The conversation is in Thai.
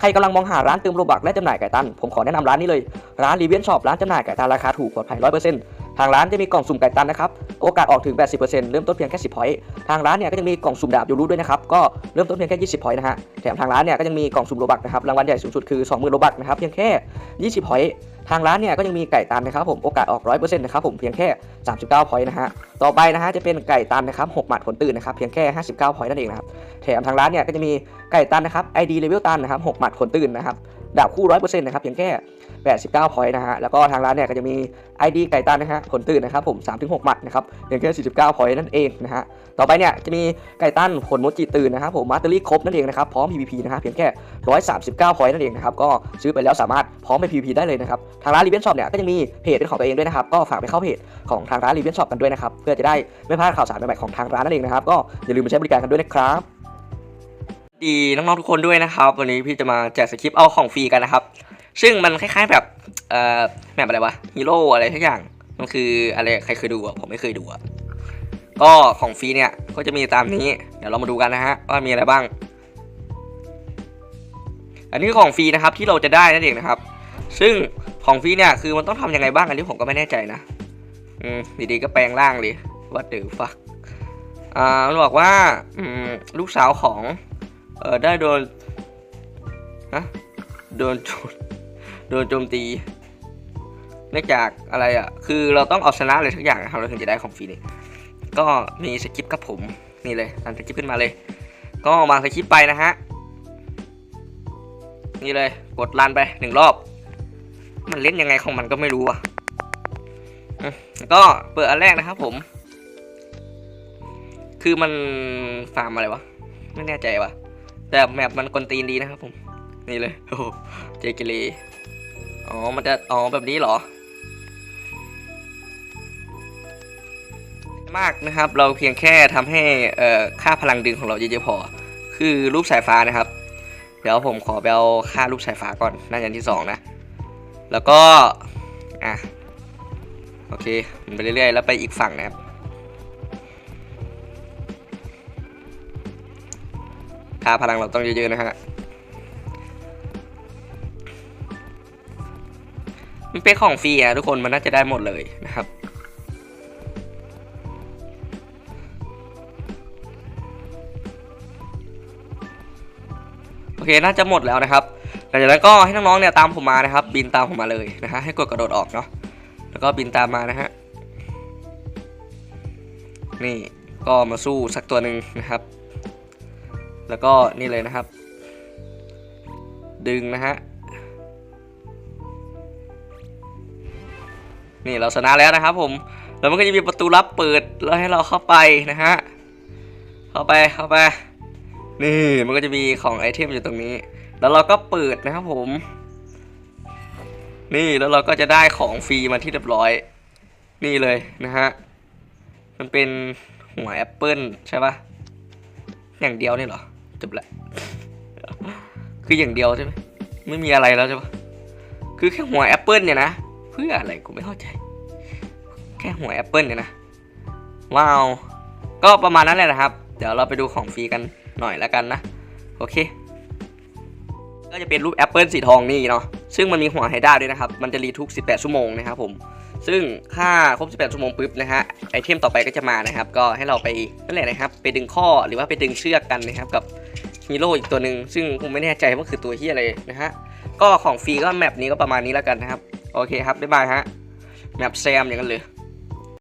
ใครกำลังมองหาร้านเติมโลบักและจำหน่ายไก่ตัน ผมขอแนะนำร้านนี้เลย ร้านรีเวนช็อปร้านจำหน่ายไก่ตันราคาถูกปลอดภัย 100%ทางร้านจะมีกล่องสุ่มไก่ตันนะครับ โอกาสออกถึง 80%เริ่มต้นเพียงแค่ 10พอยต์ทางร้านเนี่ยก็จะมีกล่องสุ่มดาบยูรูด้วยนะครับ ก็เริ่มต้นเพียงแค่ 20พอยต์นะฮะ แถมทางร้านเนี่ยก็ยังมีกล่องสุ่มโลบักนะครับ รางวัลใหญ่สูงสุดคือ 20,000โลบักนะครับ เพียงแค่ 20พอยต์ ทางร้านเนี่ยก็ยังมีไก่ตันนะครับผมโอกาสออก100%นะครับผมเพียงแค่39พอยต์นะฮะต่อไปนะฮะจะเป็นไก่ตันนะครับ6หมัดผลตื่นนะครับเพียงแค่59พอยต์นั่นเองนะครับแถมทางร้านเนี่ยก็จะมีไก่ตันนะครับ ID เลเวลตันนะครับ6หมัดผลตื่นนะครับดาบคู่100%นต์นะครับเพียงแค่89พอยต์นะฮะแล้วก็ทางร้านเนี่ยก็จะมี ID ไก่ตันนะฮะผลตื่นนะครับผม3-6หกหมัดนะครับเพียงแค่49พอยต์นั่นเองนะฮะต่อไปเนี่ยจะมีไก่ตันผลโมจิตื่นนะครับผมมาสเตอรี่ครบนั่นเองนะครับพร้อม PVP นะฮะเพียงแค่139พอยต์นั่นเองนะครับก็ซื้อไปแล้วสามารถพร้อมไป PVP ได้เลยนะครับทางร้านรีเวนช็อปเนี่ยก็จะมีเพจเป็นของตัวเองด้วยนะครับก็ฝากไปเข้าเพจของทางร้านรีเวนช็อปกันด้วยนะครับเพื่อจะได้ไม่พลาดข่าวสารใหม่ๆของทางร้านนั่นเองนะครับก็อย่าลืมไปใช้บริการกันด้วยนะครับดีน้องๆทุกคนด้วยนะครับ วันนี้พี่จะมาแจกสคริปต์เอาของฟรีกันนะครับ ซึ่งมันคล้าย ๆแบบเอ่อแบบอะไรวะฮีโร่อะไรทุกอย่างมันคืออะไรใครเคยดูอะผมไม่เคยดูอะก็ของฟรีเนี่ยก็จะมีตามนี้ เดี๋ยวเรามาดูกันนะฮะว่ามีอะไรบ้าง อันนี้ของฟรีนะครับที่เราจะได้นั่นเองนะครับ ซึ่งของฟรีเนี่ยคือมันต้องทำยังไงบ้างอันนี้ผมก็ไม่แน่ใจนะ อืมดีๆก็แปลงร่างเลยว่าเดือฟักอ่ามันบอกว่าอืมลูกสาวของเออได้โดนฮะโดนโจมโดนโจมตีเนื่องจากอะไรอะ คือเราต้องเอาชนะเลยทุกอย่างนะครับเราถึงจะได้ของฟรีนี่ก็มีสคริปกับผมนี่เลยตามสคริปขึ้นมาเลย ก็มาสคริปไปนะฮะนี่เลยกดรันไปหนึ่งรอบ มันเล่นยังไงของมันก็ไม่รู้อะก็เปิดอันแรกนะครับผม คือมันฟาร์มอะไรวะ ไม่แน่ใจว่ะ แต่แมปมันกวนตีนดีนะครับผม นี่เลย โอ้เจเกเรอ๋อ มันจะ อ๋อ แบบนี้เหรอ มากนะครับ เราเพียงแค่ทำให้ค่าพลังดึงของเราเยอะๆพอ คือรูปสายฟ้านะครับ เดี๋ยวผมขอไปเอาค่ารูปสายฟ้าก่อน น่าจะอันที่สองนะ แล้วก็ อะ โอเคไปเรื่อยๆ แล้วไปอีกฝั่งนะครับ ค่าพลังเราต้องเยอะๆนะฮะ มันเป็นของฟรีอะทุกคน มันน่าจะได้หมดเลยนะครับโอเค น่าจะหมดแล้วนะครับ หลังจากนั้นก็ให้น้องๆเนี่ยตามผมมานะครับ บินตามผมมาเลยนะฮะให้กดกระโดดออกเนาะแล้วก็บินตามมานะฮะนี่ก็มาสู้สักตัวหนึ่งนะครับ แล้วก็นี่เลยนะครับ ดึงนะฮะนี่เราชนะแล้วนะครับผมแล้วมันก็จะมีประตูลับเปิดแล้วให้เราเข้าไปนะฮะเข้าไปเข้าไปนี่มันก็จะมีของไอเทมอยู่ตรงนี้ แล้วเราก็เปิดนะครับผม นี่แล้วเราก็จะได้ของฟรีมาที่เรียบร้อย นี่เลยนะฮะ มันเป็นหัวแอปเปิลใช่ปะอย่างเดียวนี่เหรอจบละ คืออย่างเดียวใช่ไหมไม่มีอะไรแล้วใช่ปะคือแค่หัวแอปเปิลเนี่ยนะ เพื่ออะไรกูไม่เข้าใจ แค่หัวแอปเปิลเนี่ยนะ ว้าว ก็ประมาณนั้นแหละนะครับ เดี๋ยวเราไปดูของฟรีกันหน่อยแล้วกันนะ โอเค ก็จะเป็นรูปแอปเปิลสีทองนี่เนาะซึ่งมันมีหัวไฮด้าด้วยนะครับ มันจะรีทุก 18 ชั่วโมงนะครับผมซึ่งถ้าครบ 18 ชั่วโมงปุ๊บนะฮะไอเทมต่อไปก็จะมานะครับ ก็ให้เราไปนั่นแหละนะครับ ไปดึงข้อหรือว่าไปดึงเชือกกันนะครับกับฮีโร่อีกตัวหนึ่งซึ่งผมไม่แน่ใจว่าคือตัวที่อะไรนะฮะก็ของฟรีก็แมปนี้ก็ประมาณนี้แล้วกันนะครับ โอเคครับบ๊ายบายฮะแมปแซมอย่างนั้นเลย